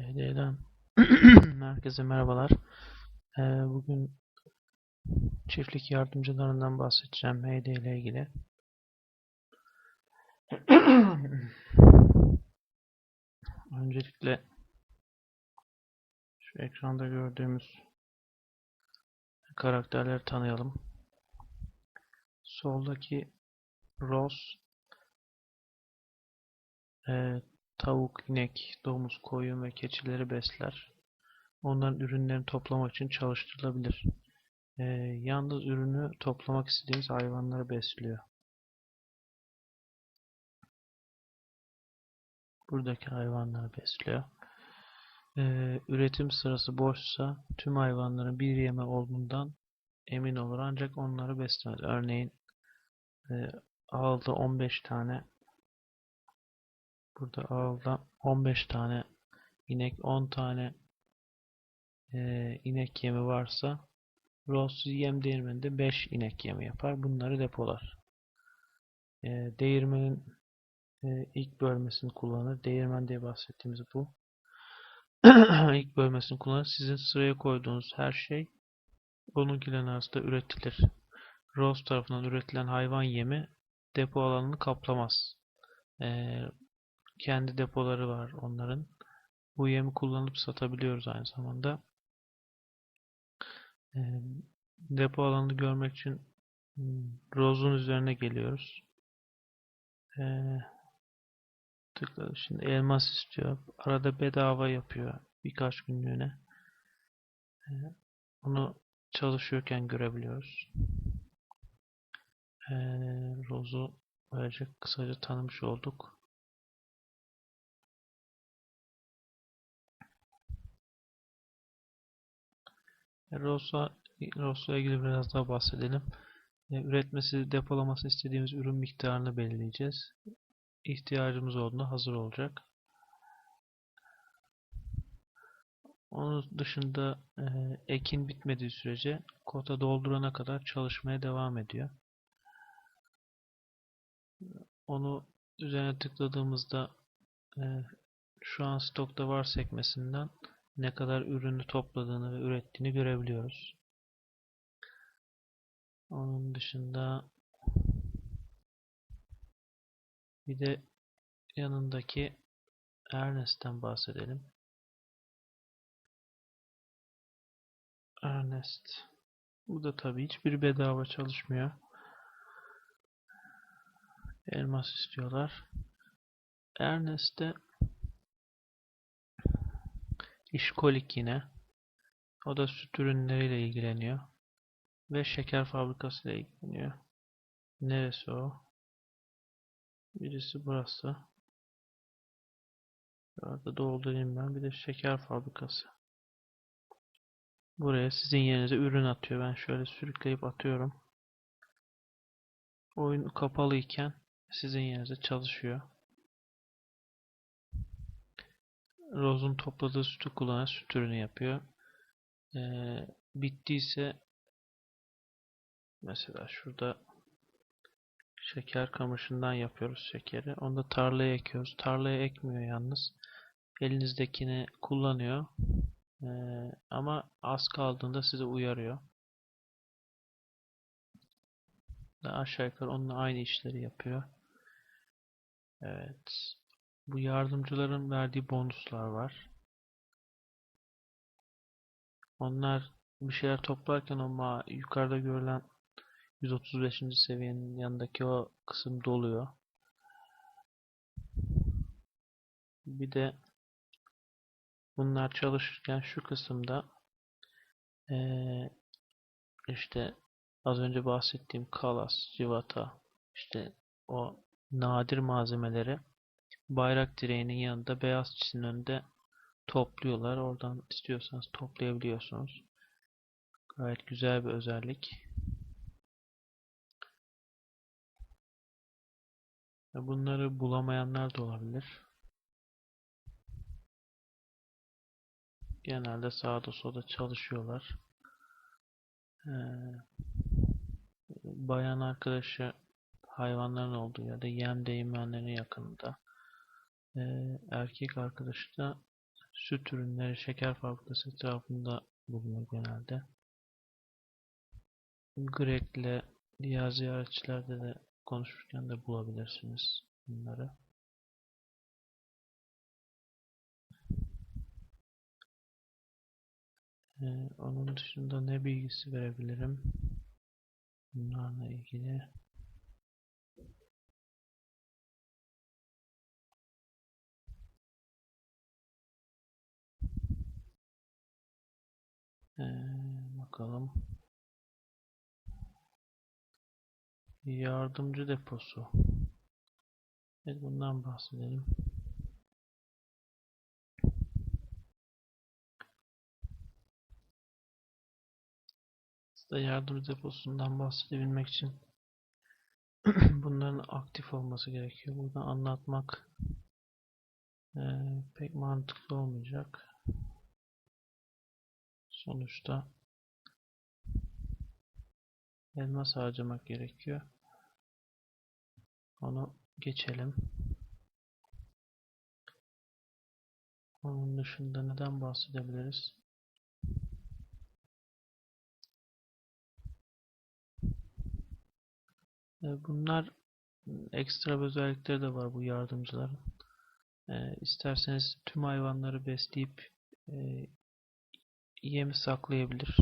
HD'den herkese merhabalar. Ee, bugün çiftlik yardımcılarından bahsedeceğim HD ile ilgili. Öncelikle şu ekranda gördüğümüz karakterleri tanıyalım. Soldaki Rose e, tavuk, inek, domuz, koyun ve keçileri besler. Onların ürünlerini toplamak için çalıştırılabilir. Ee, yalnız ürünü toplamak istediğimiz hayvanları besliyor. Buradaki hayvanları besliyor. Ee, üretim sırası boşsa tüm hayvanların bir yeme olduğundan emin olur ancak onları beslemez. Örneğin e, aldı 15 tane Burada ağılda 15 tane inek, 10 tane e, inek yemi varsa Rose yem değirmeninde 5 inek yemi yapar. Bunları depolar. E, değirmenin e, ilk bölmesini kullanır. Değirmen diye bahsettiğimiz bu. ilk bölmesini kullanır. Sizin sıraya koyduğunuz her şey onunkilerin arasında üretilir. Rose tarafından üretilen hayvan yemi depo alanını kaplamaz. E, kendi depoları var onların. Bu yemi kullanıp satabiliyoruz aynı zamanda. E, depo alanını görmek için hmm, Rose'un üzerine geliyoruz. E, tıkladım. Şimdi elmas istiyor. Arada bedava yapıyor. Birkaç günlüğüne. E, bunu çalışıyorken görebiliyoruz. E, Rose'u böylece kısaca tanımış olduk. Rosa, Rosa ilgili biraz daha bahsedelim. E, üretmesi, depolaması istediğimiz ürün miktarını belirleyeceğiz. İhtiyacımız olduğunda hazır olacak. Onun dışında e, ekin bitmediği sürece kota doldurana kadar çalışmaya devam ediyor. Onu üzerine tıkladığımızda e, şu an stokta var sekmesinden ne kadar ürünü topladığını ve ürettiğini görebiliyoruz. Onun dışında bir de yanındaki Ernest'ten bahsedelim. Ernest. Bu da tabii hiçbir bedava çalışmıyor. Elmas istiyorlar. Ernest'te İşkolik yine. O da süt ürünleriyle ilgileniyor. Ve şeker fabrikasıyla ilgileniyor. Neresi o? Birisi burası. Burada doldurayım ben. Bir de şeker fabrikası. Buraya sizin yerinize ürün atıyor. Ben şöyle sürükleyip atıyorum. Oyun kapalı iken sizin yerinize çalışıyor. Rose'un topladığı sütü kullanan süt ürünü yapıyor. Ee, bittiyse mesela şurada şeker kamışından yapıyoruz şekeri. Onu da tarlaya ekiyoruz. Tarlaya ekmiyor yalnız. Elinizdekini kullanıyor. Ee, ama az kaldığında size uyarıyor. Da aşağı yukarı onunla aynı işleri yapıyor. Evet. Bu yardımcıların verdiği bonuslar var. Onlar bir şeyler toplarken ama yukarıda görülen 135. seviyenin yanındaki o kısım doluyor. Bir de bunlar çalışırken şu kısımda ee, işte az önce bahsettiğim kalas, civata, işte o nadir malzemeleri bayrak direğinin yanında beyaz çizinin önünde topluyorlar. Oradan istiyorsanız toplayabiliyorsunuz. Gayet güzel bir özellik. Bunları bulamayanlar da olabilir. Genelde sağda solda çalışıyorlar. Ee, bayan arkadaşı hayvanların olduğu yerde yem değirmenlerinin yakınında. Ee, erkek arkadaşı da süt ürünleri, şeker fabrikası etrafında bulunur genelde. Greg'le diğer ziyaretçilerde de konuşurken de bulabilirsiniz bunları. Ee, onun dışında ne bilgisi verebilirim? Bunlarla ilgili. Ee, bakalım. Yardımcı deposu. Evet bundan bahsedelim. Size yardımcı deposundan bahsedebilmek için bunların aktif olması gerekiyor. Burada anlatmak eee, pek mantıklı olmayacak. Sonuçta elmas harcamak gerekiyor. Onu geçelim. Onun dışında neden bahsedebiliriz? E, Bunlar ekstra özellikleri de var bu yardımcıların. E, isterseniz tüm hayvanları besleyip e, yem saklayabilir.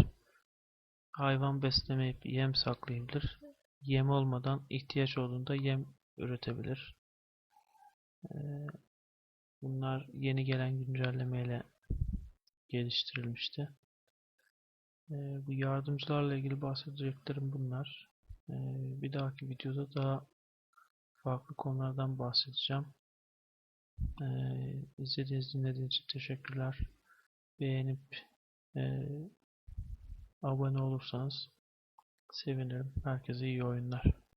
Hayvan beslemeyip yem saklayabilir. Yem olmadan ihtiyaç olduğunda yem üretebilir. E, bunlar yeni gelen güncellemeyle geliştirilmişti. E, bu yardımcılarla ilgili bahsedeceklerim bunlar. Ee, Bir dahaki videoda daha farklı konulardan bahsedeceğim. Ee, izlediğiniz, dinlediğiniz için teşekkürler. Beğenip e, abone olursanız sevinirim. Herkese iyi oyunlar.